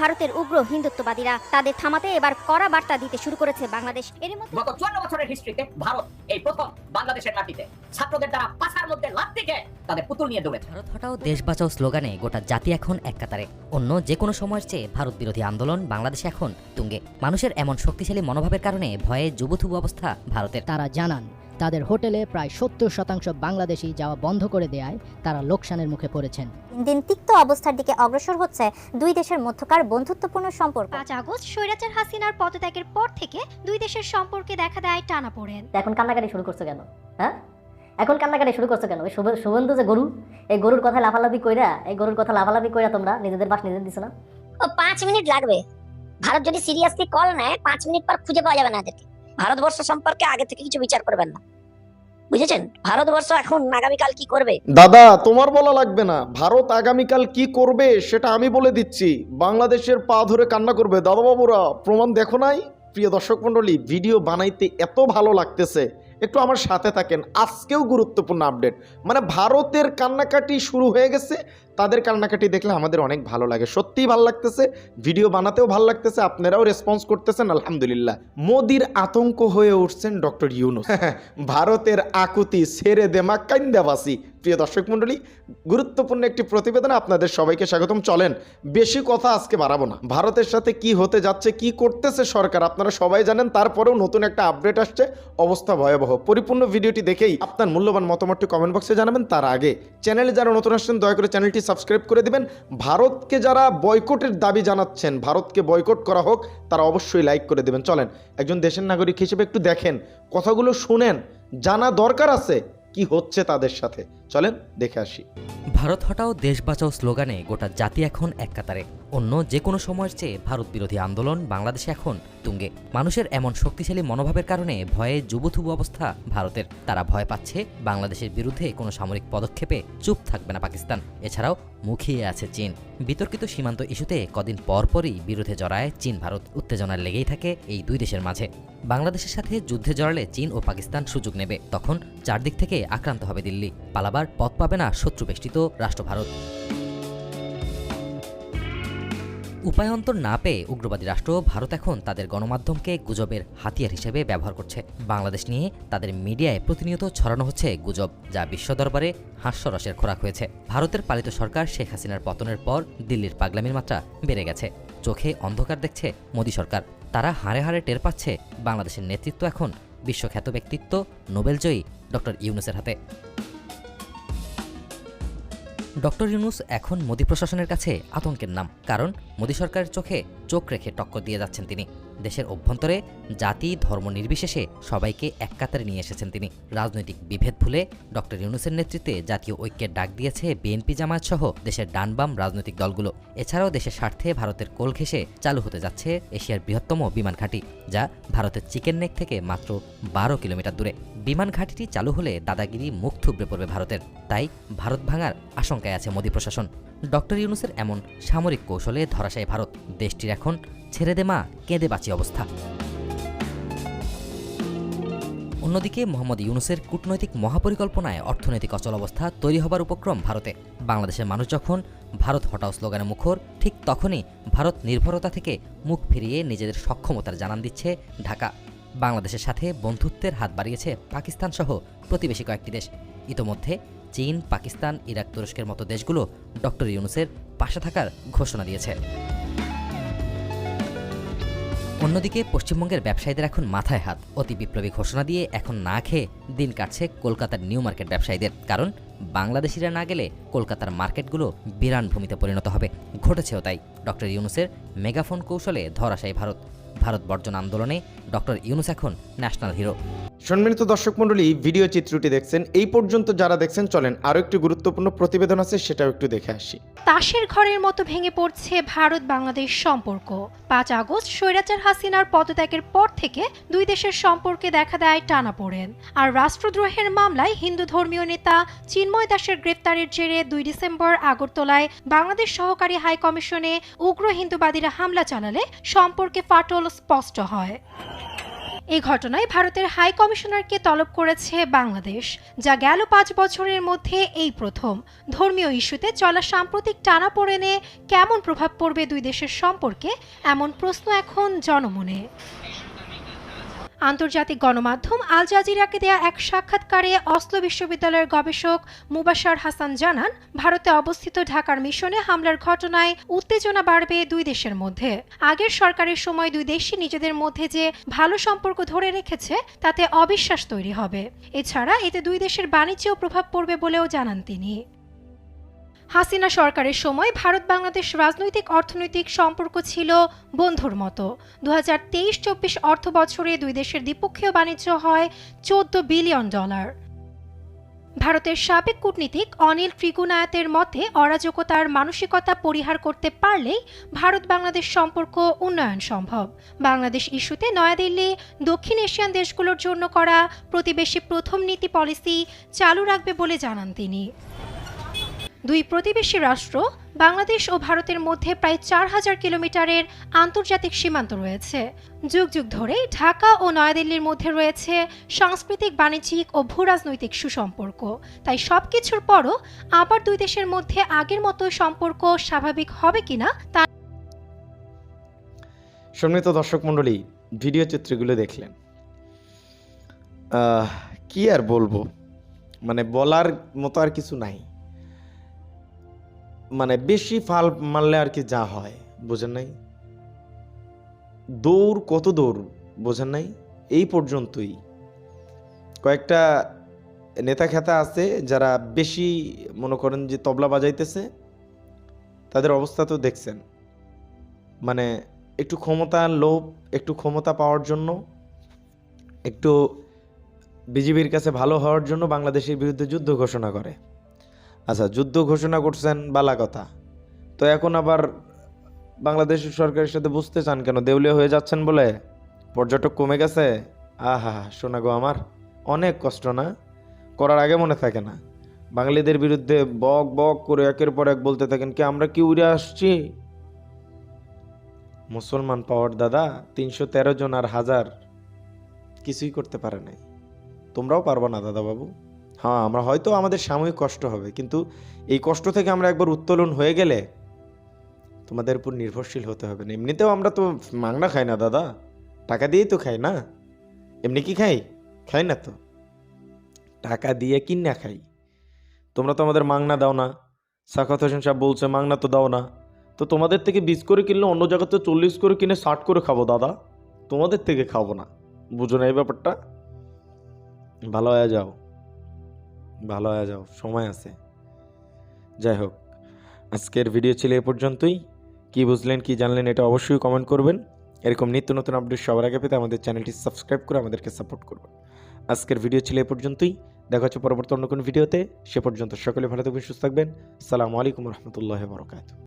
ভারতের উগ্র হিন্দুত্ববাদীরা তাদের থামাতে এবার কড়া বার্তা দিতে শুরু করেছে বাংলাদেশ। এরই মধ্যে গত চুয়ান্ন বছরের হিস্ট্রিতে ভারত এই প্রথম বাংলাদেশের মাটিতে ছাত্রদের দ্বারা পাশার মধ্যে লাভ থেকে তাদের পুতুল নিয়ে দৌড়েছে। ভারত হটাও দেশ বাঁচাও স্লোগানে গোটা জাতি এখন এক কাতারে। অন্য যে কোনো সময়ের চেয়ে ভারত বিরোধী আন্দোলন বাংলাদেশে এখন তুঙ্গে। মানুষের এমন শক্তিশালী মনোভাবের কারণে ভয়ে যুবথুবু অবস্থা ভারতের। তারা জানান তাদের হোটেলে প্রায় সত্তর শতাংশ বাংলাদেশি যাওয়া বন্ধ করে দেয়ায় তারা লোকসানের মুখে পড়েছেন। দিন দিন তিক্ত অবস্থার দিকে অগ্রসর হচ্ছে দুই দেশের মধ্যকার বন্ধুত্বপূর্ণ সম্পর্ক। পাঁচ আগস্ট স্বৈরাচার হাসিনার পদত্যাগের পর থেকে দুই দেশের সম্পর্কে দেখা দেয় টানাপোড়েন তা এখন কান্নাকাটি শুরু করছ কেন? হ্যাঁ? এখন কান্নাকাটি শুরু করছ কেন? ওই শুভ- শুভেন্দু যে গরু এই গরুর কথা লাফালাফি কইরা এই গরুর কথা লাফালাফি কইরা তোমরা নিজেদের বাস নিজেদের দিছো না? ও পাঁচ মিনিট লাগবে। ভারত যদি সিরিয়াসলি কল নেয় পাঁচ মিনিট পর খুঁজে পাওয়া যাবে না এদেরকে। ভারতবর্ষ সম্পর্কে আগে থেকে কিছু বিচার করবেন না। বুঝেছেন? ভারতবর্ষ এখন আগামীকাল কি করবে? দাদা, তোমার বলা লাগবে না। ভারত আগামীকাল কি করবে সেটা আমি বলে দিচ্ছি। বাংলাদেশের পা ধরে কান্না করবে। দাদা বাবুরা প্রমাণ দেখো নাই? প্রিয় দর্শক মণ্ডলী, ভিডিও বানাইতে এত ভালো লাগতেছে। একটু আমার সাথে থাকেন। আজকেও গুরুত্বপূর্ণ আপডেট। মানে ভারতের কান্নাকাটি শুরু হয়ে গেছে। তাদের কান্নাকাটি দেখলে আমাদের অনেক ভালো লাগে। সত্যিই ভালো লাগতেছে, ভিডিও বানাতেও ভালো লাগতেছে, আপনারাও রেসপন্স করতেছেন, আলহামদুলিল্লাহ। মোদির আতঙ্ক হয়ে উঠছেন ডক্টর ইউনুস। ভারতের আকুতি সেরে দেমা কান্দাবাসী প্রিয় দর্শক মণ্ডলী, গুরুত্বপূর্ণ একটি প্রতিবেদনে আপনাদের সবাইকে স্বাগতম। চলেন, বেশি কথা আজকে বাড়াবো না। ভারতের সাথে কি হতে যাচ্ছে, কি করতেছে সরকার, আপনারা সবাই জানেন, তারপরেও নতুন একটা আপডেট আসছে। অবস্থা ভয়াবহ। পরিপূর্ণ ভিডিওটি দেখেই আপনার মূল্যবান মতামতটি কমেন্ট বক্সে জানাবেন। তার আগে, চ্যানেলে যারা নতুন আসছেন, দয়া করে চ্যানেলটি সাবস্ক্রাইব করে দিবেন। ভারতকে যারা বয়কটের দাবি জানাচ্ছেন, ভারতকে বয়কট করা হোক, তারা অবশ্যই লাইক করে দেবেন। চলেন, একজন দেশের নাগরিক হিসেবে একটু দেখেন, কথাগুলো শুনেন, জানা দরকার আছে, কি হচ্ছে তাদের সাথে। চলেন, দেখে আসি। ভারত হটাও দেশ বাঁচাও স্লোগানে গোটা জাতি এখন এক কাতারে। অন্য যে কোনো সময়ের চেয়ে ভারত বিরোধী আন্দোলন বাংলাদেশে এখন তুঙ্গে। মানুষের এমন শক্তিশালী মনোভাবের কারণে ভয়ে যুবথুবু অবস্থা ভারতের। তারা ভয় পাচ্ছে বাংলাদেশের বিরুদ্ধে কোনো সামরিক পদক্ষেপে চুপ থাকবে না পাকিস্তান। এছাড়াও মুখিয়ে আছে চীন। বিতর্কিত সীমান্ত ইস্যুতে কদিন পরপরই বিরুদ্ধে জড়ায় চীন ভারত। উত্তেজনা লেগেই থাকে এই দুই দেশের মাঝে। বাংলাদেশের সাথে যুদ্ধে জড়ালে চীন ও পাকিস্তান সুযোগ নেবে। তখন চারদিক থেকে আক্রান্ত হবে দিল্লি। পালাবার পথ পাবে না শত্রুবেষ্টিত রাষ্ট্র ভারত উপায়ন্তর না পেয়ে উগ্রবাদী রাষ্ট্র ভারত এখন তাদের গণমাধ্যমকে গুজবের হাতিয়ার হিসেবে ব্যবহার করছে। বাংলাদেশ নিয়ে তাদের মিডিয়ায় প্রতিনিয়ত ছড়ানো হচ্ছে গুজব, যা বিশ্ব দরবারে হাস্যরসের খোরাক হয়েছে। ভারতের পালিত সরকার শেখ হাসিনার পতনের পর দিল্লির পাগলামির মাত্রা বেড়ে গেছে। চোখে অন্ধকার দেখছে মোদী সরকার। তারা হাড়ে হাড়ে টের পাচ্ছে বাংলাদেশের নেতৃত্ব এখন বিশ্বখ্যাত ব্যক্তিত্ব, নোবেলজয়ী ডক্টর ইউনুসের হাতে। ডক্টর ইউনুস এখন মোদী প্রশাসনের কাছে আতঙ্কের নাম, কারণ মোদী সরকারের চোখে চোখ রেখে টক্কর দিয়ে যাচ্ছেন তিনি। দেশের অভ্যন্তরে জাতি, ধর্ম নির্বিশেষে সবাইকে এক কাতারে নিয়ে এসেছেন তিনি। রাজনৈতিক বিভেদ ভুলে ডক্টর ইউনুসের নেতৃত্বে জাতীয় ঐক্যের ডাক দিয়েছে বিএনপি জামায়াত সহ দেশের ডানবাম রাজনৈতিক দলগুলো। এছাড়াও দেশের স্বার্থে ভারতের কোল ঘেঁষে চালু হতে যাচ্ছে এশিয়ার বৃহত্তম বিমান ঘাঁটি, যা ভারতের চিকেন নেক থেকে মাত্র বারো কিলোমিটার দূরে। বিমান ঘাঁটিটি চালু হলে দাদাগিরি মুখ থুবড়ে পড়বে ভারতের। তাই ভারত ভাঙার আশঙ্কায় আছে মোদী প্রশাসন। ডক্টর ইউনুসের এমন সামরিক কৌশলে ধরাশায় ভারত। দেশটির এখন ছেড়ে দে মা, কেঁদে বাঁচি অবস্থা। অন্যদিকে মোহাম্মদ ইউনুসের কূটনৈতিক মহাপরিকল্পনায় অর্থনৈতিক অচল অবস্থা তৈরি হবার উপক্রম ভারতে। বাংলাদেশের মানুষ যখন ভারত হটাও স্লোগানে মুখর, ঠিক তখনই ভারত নির্ভরতা থেকে মুখ ফিরিয়ে নিজেদের সক্ষমতার জানান দিচ্ছে ঢাকা। বাংলাদেশের সাথে বন্ধুত্বের হাত বাড়িয়েছে পাকিস্তান সহ প্রতিবেশী কয়েকটি দেশ। ইতোমধ্যে চীন, পাকিস্তান, ইরাক তুরস্কের মতো দেশগুলো ডক্টর ইউনুসের পাশে থাকার ঘোষণা দিয়েছে। অন্যদিকে পশ্চিমবঙ্গের ব্যবসায়ীদের এখন মাথায় হাত। অতি বিপ্লবী ঘোষণা দিয়ে এখন না খেয়ে দিন কাটছে কলকাতার নিউ মার্কেট ব্যবসায়ীদের। কারণ, বাংলাদেশিরা না গেলে কলকাতার মার্কেটগুলো বিরান ভূমিতে পরিণত হবে। ঘটেছেও তাই। ডক্টর ইউনুসের মেগাফোন কৌশলে ধরাশায়ী ভারত। ভারত বর্জন আন্দোলনে ডক্টর ইউনুস এখন ন্যাশনাল হিরো। সম্মানিত দর্শক মণ্ডলী ভিডিও চিত্রটি দেখছেন। এই পর্যন্ত যারা দেখছেন চলেন আরও একটি গুরুত্বপূর্ণ প্রতিবেদন আছে সেটাও একটু দেখে আসি। তাসের ঘরের মতো ভেঙে পড়ছে ভারত বাংলাদেশ সম্পর্ক। পাঁচ আগস্ট স্বৈরাচার হাসিনার পদত্যাগের পর থেকে দুই দেশের সম্পর্কে দেখা দেয় টানাপোড়েন আর রাষ্ট্রদ্রোহের মামলায় হিন্দু ধর্মীয় নেতা চিন্ময় দাসের গ্রেপ্তারের জেরে দুই ডিসেম্বর আগরতলায় বাংলাদেশ সহকারী হাই কমিশনে উগ্র হিন্দুবাদীরা হামলা চালালে সম্পর্কে ফাটল স্পষ্ট হয়। এই ঘটনায় ভারতের হাই কমিশনারকে তলব করেছে বাংলাদেশ, যা গেল পাঁচ বছরের মধ্যে এই প্রথম। ধর্মীয় ইস্যুতে চলা সাম্প্রতিক টানাপোড়েনে কেমন প্রভাব পড়বে দুই দেশের সম্পর্কে, এমন প্রশ্ন এখন জনমনে। আন্তর্জাতিক গণমাধ্যম আল জাজিরাকে দেয়া এক সাক্ষাৎকারে অসলো বিশ্ববিদ্যালয়ের গবেষক মুবাশার হাসান জানান, ভারতে অবস্থিত ঢাকার মিশনে হামলার ঘটনায় উত্তেজনা বাড়বে দুই দেশের মধ্যে। আগের সরকারের সময় দুই দেশই নিজেদের মধ্যে যে ভালো সম্পর্ক ধরে রেখেছে, তাতে অবিশ্বাস তৈরি হবে। এছাড়া এতে দুই দেশের বাণিজ্যেও প্রভাব পড়বে বলেও জানান তিনি। হাসিনা সরকারের সময় ভারত বাংলাদেশ রাজনৈতিক অর্থনৈতিক সম্পর্ক ছিল বন্ধুর মতো। দু হাজার তেইশ চব্বিশ অর্থ বছরে দুই দেশের দ্বিপক্ষীয় বাণিজ্য হয় চোদ্দ বিলিয়ন ডলার। ভারতের সাবেক কূটনীতিক অনিল ত্রিগুনায়াতের মতে অরাজকতার মানসিকতা পরিহার করতে পারলেই ভারত বাংলাদেশ সম্পর্ক উন্নয়ন সম্ভব। বাংলাদেশ ইস্যুতে নয়াদিল্লি, দক্ষিণ এশিয়ান দেশগুলোর জন্য করা প্রতিবেশী প্রথম নীতি পলিসি চালু রাখবে বলে জানান তিনি। দুই প্রতিবেশী রাষ্ট্র, বাংলাদেশ ও ভারতের মধ্যে প্রায় চার হাজার কিলোমিটারের আন্তর্জাতিক সীমান্ত রয়েছে। যুগ যুগ ধরে ঢাকা ও নয়াদিল্লির মধ্যে রয়েছে সাংস্কৃতিক, বাণিজ্যিক ও ভূরাজনৈতিক সুসম্পর্ক। তাই সব কিছুর পরও আবার দুই দেশের মধ্যে আগের মতো সম্পর্ক স্বাভাবিক হবে কিনা তা সম্মানিত দর্শক মণ্ডলী, ভিডিও চিত্রগুলো দেখলেন। কি আর বলব? মানে বলার মতো আর কিছু নাই। মানে বেশি ফাল মারলে আর কি যা হয়, বোঝেন নাই? দৌড় কত দৌড়, বোঝেন নাই? এই পর্যন্তই। কয়েকটা নেতা খেতা আছে যারা বেশি মনে করেন যে তবলা বাজাইতেছে, তাদের অবস্থা তো দেখছেন। মানে একটু ক্ষমতা লোভ, একটু ক্ষমতা পাওয়ার জন্য, একটু বিজিবির কাছে ভালো হওয়ার জন্য বাংলাদেশের বিরুদ্ধে যুদ্ধ ঘোষণা করে। আচ্ছা যুদ্ধ ঘোষণা করছেন বালা কথা। তো এখন আবার বাংলাদেশ সরকারের সাথে বুঝতে চান কেন? দেউলিয়া হয়ে যাচ্ছেন বলে পর্যটক কমে গেছে? আহা, শোনা গো আমার, অনেক কষ্ট না? করার আগে মনে থাকে না। বাঙালিদের বিরুদ্ধে বক বক করে একের পর এক বলতে থাকেন, কি আমরা কি উড়ে আসছি? মুসলমান পাওয়ার দাদা, তিনশো তেরো জন আর হাজার কিছুই করতে পারে নাই। তোমরাও পারবা না দাদা বাবু হ্যাঁ আমরা হয়তো আমাদের সাময়িক কষ্ট হবে, কিন্তু এই কষ্ট থেকে আমরা একবার উত্তোলন হয়ে গেলে তোমাদের উপর নির্ভরশীল হতে হবে না। এমনিতেও আমরা তো মাংনা খাই না দাদা, টাকা দিয়েই তো খাই না। এমনি কি খাই? খাই না তো। টাকা দিয়ে কিনা খাই? তোমরা তো আমাদের মাংনা দাও না। সাখাত হোসেন সাহেব বলছে, মাংনা তো দাও না। তো তোমাদের থেকে বিশ করে কিনলে অন্য জায়গাতে চল্লিশ করে কিনে ষাট করে খাব দাদা। তোমাদের থেকে খাব না। বুঝো না এই ব্যাপারটা? ভালো হয়ে যাও। ভালো হয়ে যাও, সময় আছে। যাই হোক, আজকের ভিডিও ছিল এ পর্যন্তই। কি বুঝলেন, কি জানলেন, এটা অবশ্যই কমেন্ট করবেন। এরকম নিত্য নতুন আপডেট সবার আগে পেতে আমাদের চ্যানেলটি সাবস্ক্রাইব করে আমাদেরকে সাপোর্ট করবেন। আজকের ভিডিও ছিল এ পর্যন্তই। দেখা হচ্ছে পরবর্তী অন্য কোনো ভিডিওতে সে পর্যন্ত সকলে ভালো থাকবেন, সুস্থ থাকবেন। আসসালামু আলাইকুম রহমতুল্লাহ বরকাত